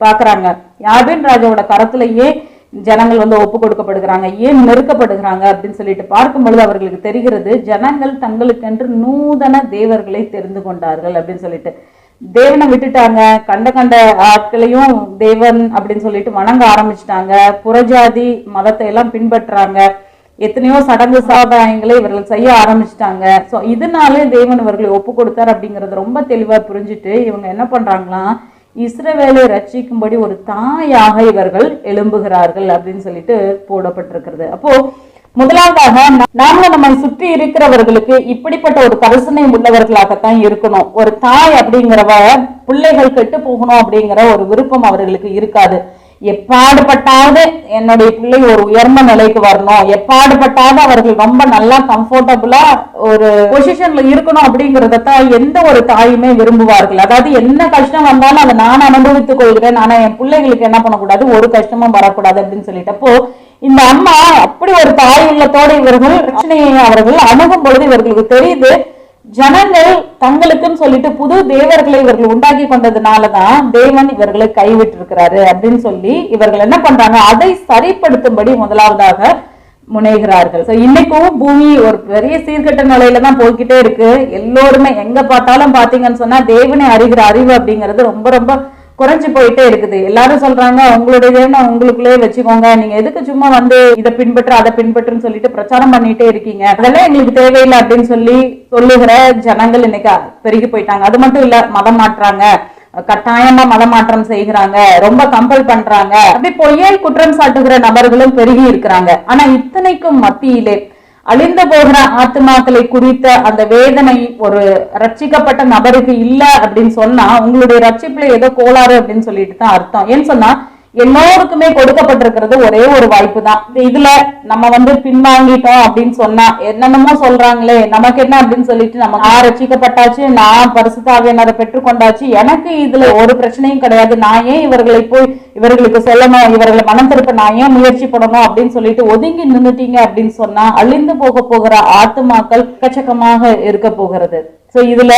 பார்க்கறாங்க. யாபின் ராஜாவோட கரத்திலேயே ஜனங்கள் வந்து ஒப்பு கொடுக்கப்படுகிறாங்க ஏன் நெருக்கப்படுகிறாங்க அப்படின்னு சொல்லிட்டு பார்க்கும் பொழுது அவர்களுக்கு தெரிகிறது ஜனங்கள் தங்களுக்கென்று நூதன தேவர்களை தெரிந்து கொண்டார்கள் அப்படின்னு சொல்லிட்டு. தேவனை விட்டுட்டாங்க கண்ட கண்ட ஆட்களையும் தேவன் அப்படின்னு சொல்லிட்டு வணங்க ஆரம்பிச்சிட்டாங்க புறஜாதி மதத்தை எல்லாம் பின்பற்றுறாங்க எத்தனையோ சடங்கு சாதாயங்களை இவர்கள் செய்ய ஆரம்பிச்சிட்டாங்க. ஸோ இதனாலே தேவன் இவர்களை ஒப்பு கொடுத்தார் அப்படிங்கறது ரொம்ப தெளிவா புரிஞ்சுட்டு இவங்க என்ன பண்றாங்களாம் இஸ்ரவேலை ரட்சிக்கும்படி ஒரு தாயாக இவர்கள் எழும்புகிறார்கள் அப்படின்னு சொல்லிட்டு போடப்பட்டிருக்கிறது. அப்போ முதலாவதாக நாம நம்மை சுற்றி இருக்கிறவர்களுக்கு இப்படிப்பட்ட ஒரு கரிசனை உள்ளவர்களாகத்தான் இருக்கணும். ஒரு தாய் அப்படிங்கிறவ பிள்ளைகள் கெட்டு போகணும் அப்படிங்கிற ஒரு விருப்பம் அவர்களுக்கு இருக்காது. எப்பாடுபட்டாவது என்னுடைய பிள்ளை ஒரு உயர்ந்த நிலைக்கு வரணும். எப்பாடுபட்டாவது அவர்கள் ரொம்ப நல்லா கம்ஃபர்டபுளா ஒரு பொசிஷன்ல இருக்கணும் அப்படிங்கறத எந்த ஒரு தாயுமே விரும்புவார்கள். அதாவது என்ன கஷ்டம் வந்தாலும் அதை நான் அனுபவித்துக் கொள்கிறேன். ஆனா என் பிள்ளைகளுக்கு என்ன பண்ணக்கூடாது? ஒரு கஷ்டமும் வரக்கூடாது அப்படின்னு சொல்லிட்டு. அப்போ இந்த அம்மா அப்படி ஒரு தாய் உள்ளத்தோடு இவர்கள் பிரச்சனையை அவர்கள் அணுகும் பொழுது இவர்களுக்கு தெரியுது ஜனங்கள் தங்களுக்குன்னு சொல்லிட்டு புது தேவர்களை இவர்கள் உண்டாக்கி கொண்டதுனாலதான் தேவன் இவர்களை கைவிட்டிருக்கிறாரு அப்படின்னு சொல்லி இவர்கள் என்ன பண்றாங்க? அதை சரிப்படுத்தும்படி முதலாவதாக முனைகிறார்கள். ஸோ இன்னைக்கும் பூமி ஒரு பெரிய சீர்கட்ட நிலையில தான் போய்கிட்டே இருக்கு. எல்லோருமே எங்க பார்த்தாலும் பாத்தீங்கன்னு சொன்னா தேவனை அறிகிற அறிவு அப்படிங்கிறது ரொம்ப ரொம்ப குறைஞ்சு போயிட்டே இருக்குது. எல்லாரும் சொல்றாங்க உங்களுடைய தேவனை உங்களுக்குள்ளே வச்சுக்கோங்க. நீங்க எதுக்கு சும்மா வந்து இதை பின்பற்று அதை பின்பற்றுன்னு சொல்லிட்டு பிரச்சாரம் பண்ணிட்டே இருக்கீங்க? அதெல்லாம் எங்களுக்கு தேவையில்லை அப்படின்னு சொல்லி சொல்லுகிற ஜனங்கள் இன்னைக்கு பெருகி போயிட்டாங்க. அது மட்டும் இல்ல மதம் மாற்றாங்க. கட்டாயமா மதமாற்றம் செய்கிறாங்க. ரொம்ப கம்பல் பண்றாங்க. அப்படி பொய்யல் குற்றம் சாட்டுகிற நபர்களும் பெருகி இருக்கிறாங்க. ஆனா இத்தனைக்கும் மத்தியிலே அழிந்து போகிற ஆத்மாக்களை குறித்த அந்த வேதனை ஒரு ரட்சிக்கப்பட்ட நபருக்கு இல்ல அப்படின்னு சொன்னா உங்களுடைய ரட்சிப்புல ஏதோ கோளாறு அப்படின்னு சொல்லிட்டு தான் அர்த்தம். ஏன்னு சொன்னா எல்லோருக்குமே கொடுக்கப்பட்டிருக்கிறது ஒரே ஒரு வாய்ப்பு தான் இதுல நம்ம வந்து பின்வாங்கிட்டோம் அப்படின்னு சொன்னா என்னென்னமோ சொல்றாங்களே நமக்கு என்ன அப்படின்னு சொல்லிட்டு நம்ம நான் ரசிக்கப்பட்டாச்சு நான் பரிசுத்தாவியனரை பெற்றுக்கொண்டாச்சு எனக்கு இதுல ஒரு பிரச்சனையும் கிடையாது. நான் ஏன் இவர்களை போய் இவர்களுக்கு சொல்லணும் இவர்களை மனம் திருப்ப நான் ஏன் முயற்சி பண்ணணும் அப்படின்னு சொல்லிட்டு ஒதுங்கி நின்னுட்டீங்க அப்படின்னு சொன்னா அழிந்து போக போகிற ஆத்துமாக்கள் கச்சக்கமாக இருக்க போகிறது. சோ இதுல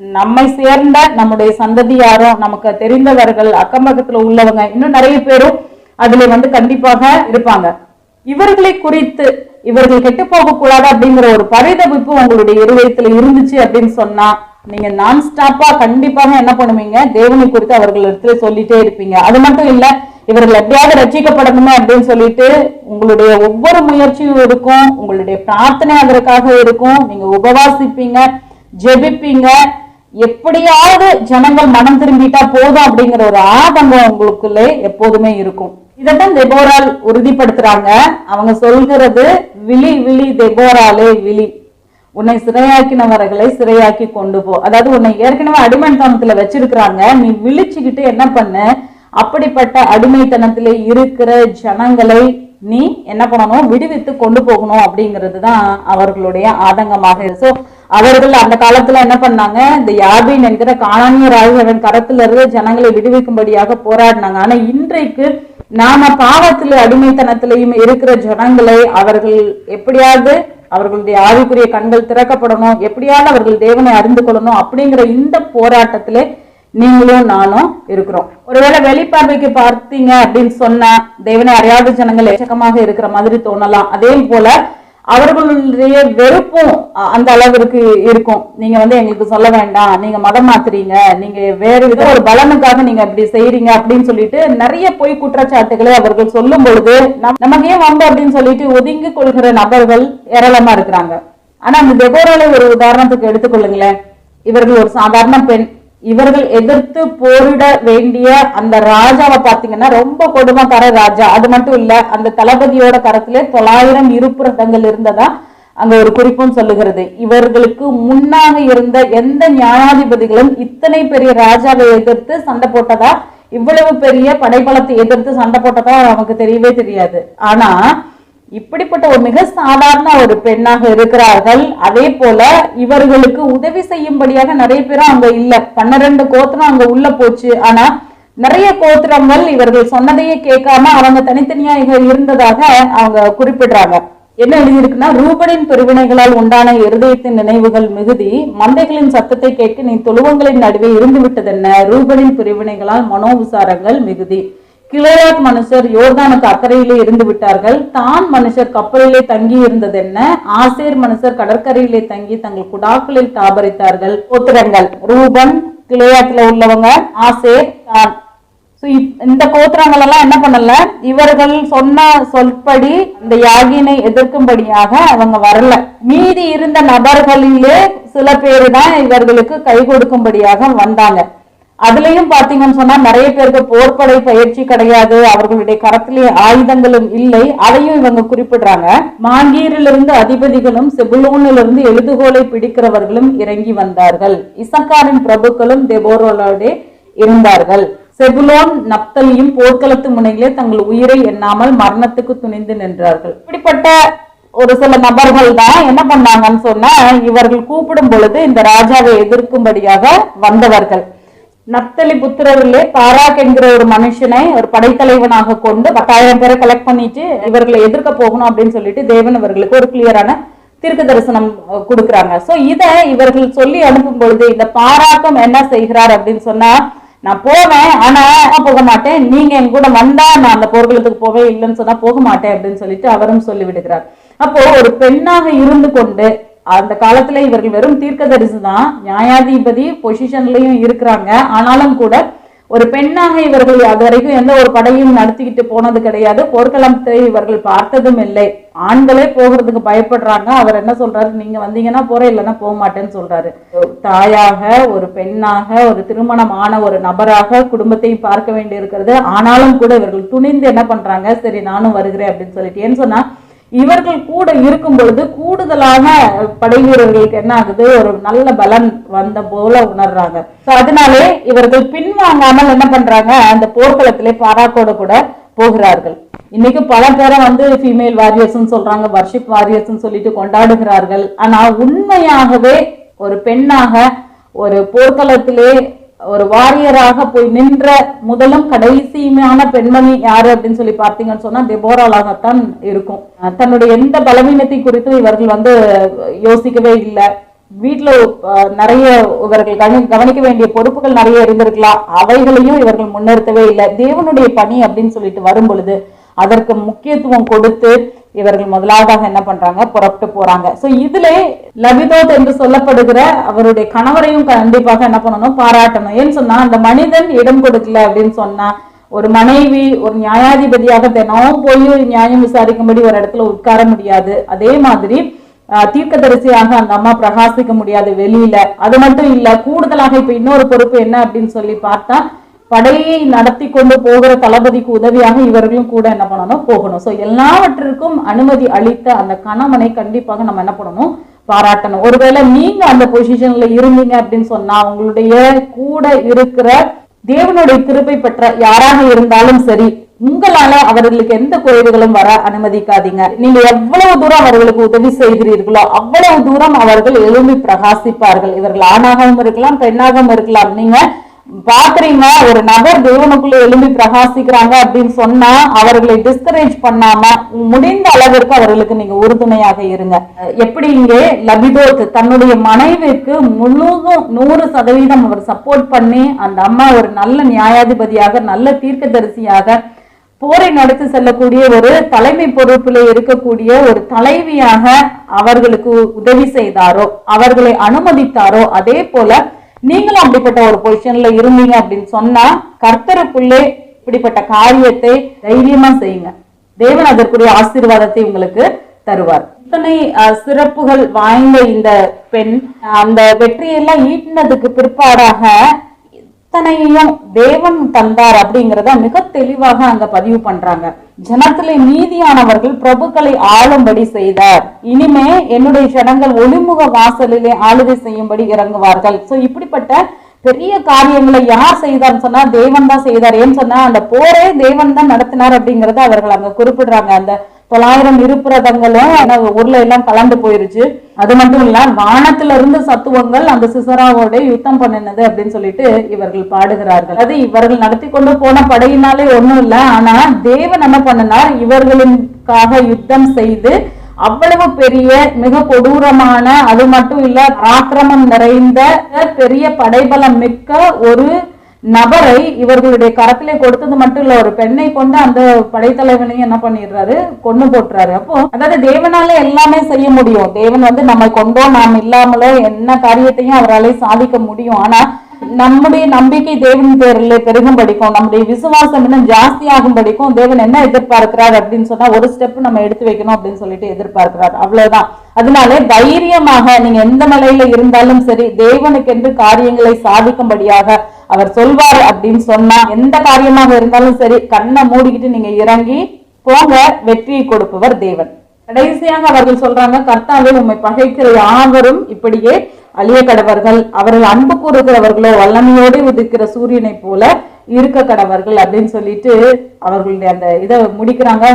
நம்மை சேர்ந்த நம்முடைய சந்ததியாரும் நமக்கு தெரிந்தவர்கள் அக்கம் பக்கத்துல உள்ளவங்க இன்னும் நிறைய பேரும் அதுல வந்து கண்டிப்பாக இருப்பாங்க. இவர்களை குறித்து இவர்கள் கெட்டு போக கூடாது அப்படிங்கிற ஒரு பரிதவிப்பு உங்களுடைய இருதயத்துல இருந்துச்சு அப்படின்னு சொன்னா நீங்க நான் ஸ்டாப்பா கண்டிப்பாக என்ன பண்ணுவீங்க? தேவனை குறித்து அவர்கள் இடத்துல சொல்லிட்டே இருப்பீங்க. அது மட்டும் இல்ல இவர்கள் எப்படியாவது ரசிக்கப்படணுமே அப்படின்னு சொல்லிட்டு உங்களுடைய ஒவ்வொரு முயற்சியும் இருக்கும் உங்களுடைய பிரார்த்தனை அதற்காக இருக்கும். நீங்க உபவாசிப்பீங்க ஜெபிப்பீங்க எப்படியாவது ஜனங்கள் மனம் திரும்பிட்டா போதும் அப்படிங்கிற ஒரு ஆதங்கம் உங்களுக்குள்ளே எப்போதுமே இருக்கும். இதைத்தான் தெபோரால் உறுதிப்படுத்துறாங்க. அவங்க சொல்கிறது விழி விழி தெபோராலே விழி. உன்னை சிறையாக்கினவர்களை சிறையாக்கி கொண்டு போ. அதாவது உன்னை ஏற்கனவே அடிமைத்தனத்துல வச்சிருக்கிறாங்க. நீ விழிச்சுக்கிட்டு என்ன பண்ண? அப்படிப்பட்ட அடிமைத்தனத்திலே இருக்கிற ஜனங்களை நீ என்ன பண்ணணும்? விடுவித்து கொண்டு போகணும் அப்படிங்கிறது தான் அவர்களுடைய ஆதங்கமாக ஸோ அவர்கள் அந்த காலத்துல என்ன பண்ணாங்க? இந்த யாபின் என்கிற காணானிய ராஜவன் கரத்துல இருந்து ஜனங்களை விடுவிக்கும்படியாக போராடினாங்க. ஆனா இன்றைக்கு நாம பாவத்திலே அடிமைத்தனத்திலையும் இருக்கிற ஜனங்களை அவர்கள் எப்படியாவது அவர்களுடைய ஆவிக்குரிய கண்கள் திறக்கப்படணும் எப்படியாவது அவர்கள் தேவனை அறிந்து கொள்ளணும் அப்படிங்கிற இந்த போராட்டத்திலே நீங்களும் நானும் இருக்கிறோம். ஒருவேளை வெளிப்பார்வைக்கு பார்த்தீங்க அப்படின்னு சொன்னா தேவனை அறியாத ஜனங்கள் எச்சக்கமாக இருக்கிற மாதிரி தோணலாம். அதே போல அவர்களுடைய வெறுப்பும் அந்த அளவிற்கு இருக்கும். நீங்க வந்து எங்களுக்கு சொல்ல வேண்டாம். நீங்க மதம் மாத்துறீங்க. நீங்க வேறு வித ஒரு பலனுக்காக நீங்க இப்படி செய்யறீங்க அப்படின்னு சொல்லிட்டு நிறைய பொய் குற்றச்சாட்டுகளை அவர்கள் சொல்லும் பொழுது நமக்கு ஏன் வம்பு அப்படின்னு சொல்லிட்டு ஒதுங்கி கொள்கிற நபர்கள் ஏராளமா இருக்கிறாங்க. ஆனா அந்த தெபோராலை ஒரு உதாரணத்துக்கு எடுத்துக்கொள்ளுங்களேன். இவர்கள் ஒரு சாதாரண பெண். இவர்கள் எதிர்த்து போரிட வேண்டிய அந்த ராஜாவை பாத்தீங்கன்னா ரொம்ப கொடுமைக்கார ராஜா. அது மட்டும் இல்ல அந்த தளபதியோட கரத்திலே தொள்ளாயிரம் இருப்பு ரதங்கள் இருந்ததா அங்க ஒரு குறிப்பும் சொல்லுகிறது. இவர்களுக்கு முன்னாக இருந்த எந்த நியாயாதிபதிகளும் இத்தனை பெரிய ராஜாவை எதிர்த்து சண்டை போட்டதா? இவ்வளவு பெரிய படைபலத்தை எதிர்த்து சண்டை போட்டதா? நமக்கு தெரியவே தெரியாது. ஆனா இப்படிப்பட்ட ஒரு மிக சாதாரண ஒரு பெண்ணாக இருக்கிறார்கள். அதே போல இவர்களுக்கு உதவி செய்யும்படியாக நிறைய பேரும் அங்க இல்ல. பன்னிரண்டு கோத்திரம் அங்க உள்ள போச்சு. ஆனா நிறைய கோத்திரங்கள் இவர்கள் சொன்னதையே கேட்காம அவங்க தனித்தனியா இங்க இருந்ததாக அவங்க குறிப்பிடுறாங்க. என்ன எழுதியிருக்குன்னா ரூபனின் பிரிவினைகளால் உண்டான இருதயத்தின் நினைவுகள் மிகுதி மந்தைகளின் சத்தத்தை கேட்க நீ தொழுவங்களின் நடுவே இருந்து விட்டதென்ன ரூபனின் பிரிவினைகளால் மனோ உசாரங்கள் மிகுதி. கிளையாத் மனுஷர் யோர்தானுக்கு அக்கறையிலே இருந்து விட்டார்கள். தான் மனுஷர் கப்பலிலே தங்கி இருந்தது என்ன? ஆசேர் மனுஷர் கடற்கரையிலே தங்கி தங்கள் குடாக்களில் தாபரித்தார்கள். கோத்திரங்கள். ரூபன் கிளையாத்துல உள்ளவங்க. ஆசேர் தான் இந்த கோத்திரங்கள் எல்லாம் என்ன பண்ணல? இவர்கள் சொன்ன சொல்படி இந்த யாகினை எதிர்க்கும்படியாக அவங்க வரல. மீதி இருந்த நபர்களிலே சில பேரு தான் இவர்களுக்கு கை கொடுக்கும்படியாக வந்தாங்க. அதுலயும் பாத்தீங்கன்னு சொன்னா நிறைய பேருக்கு போர்ப்படை பயிற்சி கிடையாது. அவர்களுடைய கரத்திலே ஆயுதங்களும் இல்லை. அதையும் இவங்க குறிப்பிடுறாங்க. மாங்கீரிலிருந்து அதிபதிகளும் செபுலோனிலிருந்து எழுதுகோலை பிடிக்கிறவர்களும் இறங்கி வந்தார்கள். இசக்காரின் பிரபுக்களும் தெபோரோலோடே இருந்தார்கள். செபுலோன் நப்தலியும் போர்க்களத்து முனையிலே தங்கள் உயிரை எண்ணாமல் மரணத்துக்கு துணிந்து நின்றார்கள். இப்படிப்பட்ட ஒரு சில நபர்கள் தான் என்ன பண்ணாங்கன்னு சொன்னா இவர்கள் கூப்பிடும் பொழுது இந்த ராஜாவை எதிர்க்கும்படியாக வந்தவர்கள். நப்தலி புத்திரரிலே பாராக் என்கிற ஒரு மனுஷனை ஒரு படைத்தலைவனாக கொண்டு பத்தாயிரம் பேரை கலெக்ட் பண்ணிட்டு இவர்களை எதிர்க்க போகணும் அப்படின்னு சொல்லிட்டு தேவன் இவர்களுக்கு ஒரு கிளியரான தீர்க்க தரிசனம் கொடுக்குறாங்க. கொடுக்கறாங்க சோ இவர்கள் சொல்லி அனுப்பும் பொழுது இந்த பாராக்கம் என்ன செய்கிறார் அப்படின்னு சொன்னா நான் போவேன் ஆனா போக மாட்டேன். நீங்க என் கூட வந்தா நான் அந்த போர்க்களத்துக்கு போவேன் இல்லைன்னு சொன்னா போக மாட்டேன் அப்படின்னு சொல்லிட்டு அவரும் சொல்லி விடுகிறார் அப்போ ஒரு பெண்ணாக இருந்து கொண்டு அந்த காலத்துல இவர்கள் வெறும் தீர்க்கதரிசி தான் நியாயாதிபதி பொசிஷன்லயும் இருக்கிறாங்க. ஆனாலும் கூட ஒரு பெண்ணாக இவர்கள் அது வரைக்கும் எந்த ஒரு படையும் நடத்திக்கிட்டு போனது கிடையாது. போர்க்களத்தை இவர்கள் பார்த்ததும் இல்லை. ஆண்களே போகிறதுக்கு பயப்படுறாங்க. அவர் என்ன சொல்றாரு? நீங்க வந்தீங்கன்னா போற இல்லைன்னா போக மாட்டேன்னு சொல்றாரு. தாயாக ஒரு பெண்ணாக ஒரு திருமணமான ஒரு நபராக குடும்பத்தையும் பார்க்க வேண்டி இருக்கிறது ஆனாலும் கூட இவர்கள் துணிந்து என்ன பண்றாங்க? சரி நானும் வருகிறேன் அப்படின்னு சொல்லிட்டு. ஏன்னு சொன்னா இவர்கள் கூட இருக்கும் பொழுது கூடுதலான படை வீரர்களுக்கு என்ன ஆகுது? ஒரு நல்ல பலன் வந்த போல உணர்றாங்க. அதனாலே இவர்கள் பின்வாங்காமல் என்ன பண்றாங்க? அந்த போர்க்களத்திலே பாராக்கோட கூட போகிறார்கள். இன்னைக்கு பல பேரை வந்து ஃபீமேல் வாரியர்ஸ் சொல்றாங்க வர்ஷிப் வாரியர்ஸ் சொல்லிட்டு கொண்டாடுகிறார்கள். ஆனா உண்மையாகவே ஒரு பெண்ணாக ஒரு போர்க்களத்திலே ஒரு வாரியராக போய் நின்ற முதலும் கடைசியுமான பெண்மணி யாரு அப்படின்னு சொல்லி பார்த்தீங்கன்னு சொன்னா டெபோராலாகத்தான் இருக்கும். தன்னுடைய எந்த பலவீனத்தை குறித்து இவர்கள் வந்து யோசிக்கவே இல்லை. வீட்டில் நிறைய இவர்கள் கவனி- கவனிக்க வேண்டிய பொறுப்புகள் நிறைய இருந்திருக்கலாம். அவைகளையும் இவர்கள் முன்னிறுத்தவே இல்லை. தேவனுடைய பணி அப்படின்னு சொல்லிட்டு வரும் பொழுது அதற்கு முக்கியத்துவம் கொடுத்து இவர்கள் முதலாவதாக என்ன பண்றாங்க? புறப்பட்டு போறாங்க. சோ இதுல லபிதோத் என்று சொல்லப்படுகிற அவருடைய கணவரையும் கண்டிப்பாக என்ன பண்ணணும்? பாராட்டணும். ஏன்னு சொன்னா அந்த மனிதன் இடம் கொடுக்கல அப்படின்னு சொன்னா ஒரு மனைவி ஒரு நியாயாதிபதியாக தினமும் போய் நியாயம் விசாரிக்கும்படி ஒரு இடத்துல உட்கார முடியாது. அதே மாதிரி ஆஹ், தீர்க்கதரிசியாக அந்த அம்மா பிரகாசிக்க முடியாது வெளியில. அது மட்டும் இல்ல கூடுதலாக இப்ப இன்னொரு பொறுப்பு என்ன அப்படின்னு சொல்லி பார்த்தா படையை நடத்தி கொண்டு போகிற தளபதிக்கு உதவியாக இவர்களும் கூட என்ன பண்ணணும் போகணும். சோ எல்லாவற்றிற்கும் அனுமதி அளித்த அந்த கணவனை கண்டிப்பாக நம்ம என்ன பண்ணணும் பாராட்டணும். ஒருவேளை நீங்க அந்த பொசிஷன்ல இருந்தீங்க அப்படின்னு சொன்னா உங்களுடைய கூட இருக்கிற தேவனுடைய திருப்பை பெற்ற யாராக இருந்தாலும் சரி உங்களால அவர்களுக்கு எந்த குறைவுகளும் வர அனுமதிக்காதீங்க. நீங்க எவ்வளவு தூரம் அவர்களுக்கு உதவி செய்கிறீர்களோ அவ்வளவு தூரம் அவர்கள் எழும்பி பிரகாசிப்பார்கள். இவர்கள் ஆணாகவும் இருக்கலாம் பெண்ணாகவும் இருக்கலாம். நீங்க பாக்குறீங்க ஒரு நபர் தேவனுக்குள்ள எழும்பி பிரகாசிக்கிறாங்க அப்படின்னு சொன்னா அவர்களை டிஸ்கரேஜ் பண்ணாம முடிந்த அளவிற்கு அவர்களுக்கு நீங்க உறுதுணையாக இருங்க. எப்படி இங்கே லபிதோத் தன்னுடைய மனைவிக்கு முழுதும் நூறு சதவீதம் அவர் சப்போர்ட் பண்ணி அந்த அம்மா ஒரு நல்ல நியாயாதிபதியாக நல்ல தீர்க்கதரிசியாக போரை நடத்தி செல்லக்கூடிய ஒரு தலைமை பொறுப்பில் இருக்கக்கூடிய ஒரு தலைவியாக அவர்களுக்கு உதவி செய்தாரோ அவர்களை அனுமதித்தாரோ அதே போல நீங்களும் அப்படிப்பட்ட ஒரு பொசிஷன்ல இருந்தீங்க அப்படின்னு சொன்னா கர்த்தருக்குள்ளே இப்படிப்பட்ட காரியத்தை தைரியமா செய்யுங்க. தேவன் அதற்குரிய ஆசீர்வாதத்தை உங்களுக்கு தருவார். இத்தனை சிறப்புகள் வாய்ந்த இந்த பெண் அந்த வெற்றியெல்லாம் ஈட்டினதுக்கு பிற்பாடாக இத்தனையும் தேவன் தந்தார் அப்படிங்கறத மிக தெளிவாக அங்க பதிவு பண்றாங்க. ஜனத்திலே மீதியானவர்கள் பிரபுக்களை ஆளும்படி செய்தார். இனிமே என்னுடைய ஜனங்கள் ஒளிமுக வாசலிலே ஆளுகை செய்யும்படி இறங்குவார்கள். சோ இப்படிப்பட்ட பெரிய காரியங்களை யார் செய்தார்னு சொன்னா தேவன் தான் செய்தார். ஏன்னு சொன்னா அந்த போரே தேவன் தான் நடத்தினார் அப்படிங்கறத அவர்கள் அங்க குறிப்பிடுறாங்க. அந்த தொள்ளாயிரம் இருப்பிரதங்களும் ஆனா ஊர்ல எல்லாம் கலந்து போயிருச்சு. அது மட்டும் இல்ல வானத்துல இருந்து சத்துவங்கள் அந்த சிசராவோட யுத்தம் பண்ணினது அப்படின்னு சொல்லிட்டு இவர்கள் பாடுகிறார்கள். அது இவர்கள் நடத்தி கொண்டு போன படையினாலே ஒண்ணும் இல்ல ஆனா தேவன் என்ன பண்ணினார்? இவர்களுக்காக யுத்தம் செய்து அவ்வளவு பெரிய மிக கொடூரமான அது மட்டும் இல்ல ஆக்கிரமம் நிறைந்த பெரிய படைபலம் மிக்க ஒரு நபரை இவர்களுடைய கரத்திலே கொடுத்தது மட்டும் இல்ல ஒரு பெண்ணை கொண்டு அந்த படைத்தலைவனையும் என்ன பண்ணிடுறாரு? கொண்டு போட்டுறாரு. அப்போ அதாவது தேவனால எல்லாமே செய்ய முடியும். தேவன் வந்து நம்ம கொண்டோ நாம் இல்லாமலோ என்ன காரியத்தையும் அவராலே சாதிக்க முடியும். ஆனா நம்முடைய நம்பிக்கை தேவன் பேரில் பெருகும் படிக்கும். நம்முடைய விசுவாசம் இன்னும் ஜாஸ்தியாகும் படிக்கும். தேவன் என்ன எதிர்பார்க்கிறார் அப்படின்னு சொன்னா ஒரு ஸ்டெப் நம்ம எடுத்து வைக்கணும் அப்படின்னு சொல்லிட்டு எதிர்பார்க்கிறார். அவ்வளவுதான். அதனாலே தைரியமாக நீங்க எந்த நிலையில இருந்தாலும் சரி தேவனுக்கென்று காரியங்களை சாதிக்கும்படியாக அவர் சொல்வார் அப்படின்னு சொன்னா எந்த காரியமாக இருந்தாலும் சரி கண்ணை மூடிக்கிட்டு நீங்க இறங்கி போங்க வெற்றியை கொடுப்பவர் தேவன். கடைசியாக அவர்கள் சொல்றாங்க கர்த்தாவே உம்மை பகைக்கிற யாவரும் இப்படியே அழிய கடவர்கள் அவர்கள் அன்பு கூறுகிறவர்களோ வல்லமையோடு உதிக்கிற சூரியனை போல இருக்க கடவர்கள் அப்படின்னு சொல்லிட்டு அவர்களுடைய அந்த இதை முடிக்கிறாங்க.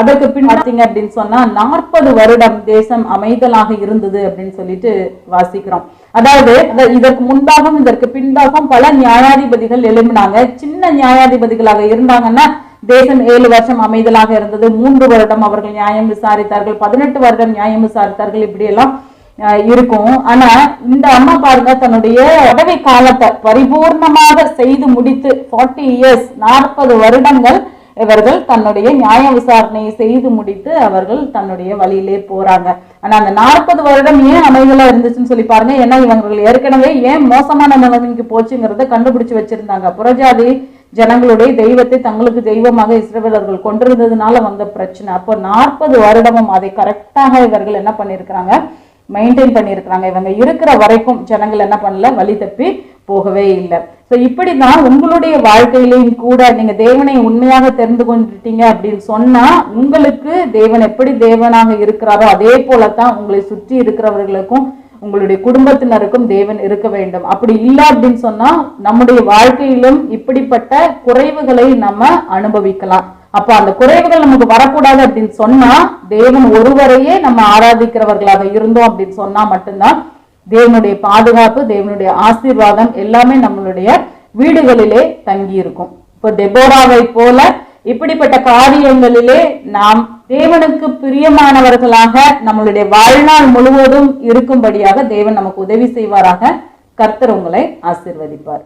அதற்கு பின் பார்த்தீங்க அப்படின்னு சொன்னா நாற்பது வருடம் தேசம் அமைதலாக இருந்தது அப்படின்னு சொல்லிட்டு வாசிக்கிறோம். அதாவது இதற்கு முன்பாகவும் இதற்கு பின்பாகவும் பல நியாயாதிபதிகள் எழும்பினாங்க. சின்ன நியாயாதிபதிகளாக இருந்தாங்கன்னா தேசம் ஏழு வருஷம் அமைதலாக இருந்தது. மூன்று வருடம் அவர்கள் நியாயம் விசாரித்தார்கள் பதினெட்டு வருடம் நியாயம் விசாரித்தார்கள் இப்படி எல்லாம் இருக்கும். ஆனா இந்த அம்மா பாருங்க தன்னுடைய பதவி காலத்தை பரிபூர்ணமாக செய்து முடித்து 40 இயர்ஸ் நாற்பது வருடங்கள் இவர்கள் தன்னுடைய நியாய விசாரணையை செய்து முடித்து அவர்கள் தன்னுடைய வழியிலே போறாங்க. ஆனா அந்த நாற்பது வருடம் ஏன் அமைதலா இருந்துச்சுன்னு சொல்லி பாருங்க. ஏன்னா இவர்கள் ஏற்கனவே ஏன் மோசமான நிலைமைக்கு போச்சுங்கிறத கண்டுபிடிச்சு வச்சிருந்தாங்க. புறஜாதி ஜனங்களுடைய தெய்வத்தை தங்களுக்கு தெய்வமாக இஸ்ரவேலர்கள் கொண்டிருந்ததுனால வந்த பிரச்சனை. அப்போ நாற்பது வருடமும் அதை கரெக்டாக இவர்கள் என்ன பண்ணியிருக்கிறாங்க? மெயின்டைன் பண்ணியிருக்கிறாங்க. இவங்க இருக்கிற வரைக்கும் ஜனங்கள் என்ன பண்ணல? வழி தப்பி போகவே இல்லை. ஸோ இப்படிதான் உங்களுடைய வாழ்க்கையிலையும் கூட நீங்கள் தேவனை உண்மையாக தெரிந்து கொண்டுட்டீங்க அப்படின்னு சொன்னால் உங்களுக்கு தேவன் எப்படி தேவனாக இருக்கிறாரோ அதே போலத்தான் உங்களை சுற்றி இருக்கிறவர்களுக்கும் உங்களுடைய குடும்பத்தினருக்கும் தேவன் இருக்க வேண்டும். அப்படி இல்லை அப்படின்னு சொன்னால் நம்முடைய வாழ்க்கையிலும் இப்படிப்பட்ட குறைவுகளை நம்ம அனுபவிக்கலாம். அப்ப அந்த குறைவுகள் நமக்கு வரக்கூடாது அப்படின்னு சொன்னா தேவன் ஒருவரையே நம்ம ஆராதிக்கிறவர்களாக இருந்தோம் அப்படின்னு சொன்னா மட்டும்தான் தேவனுடைய பாதுகாப்பு தேவனுடைய ஆசீர்வாதம் எல்லாமே நம்மளுடைய வீடுகளிலே தங்கி இருக்கும் இப்போ டெபோராவை போல இப்படிப்பட்ட காரியங்களிலே நாம் தேவனுக்கு பிரியமானவர்களாக நம்மளுடைய வாழ்நாள் முழுவதும் இருக்கும்படியாக தேவன் நமக்கு உதவி செய்வாராக. கர்த்தர் உங்களை ஆசிர்வதிப்பார்.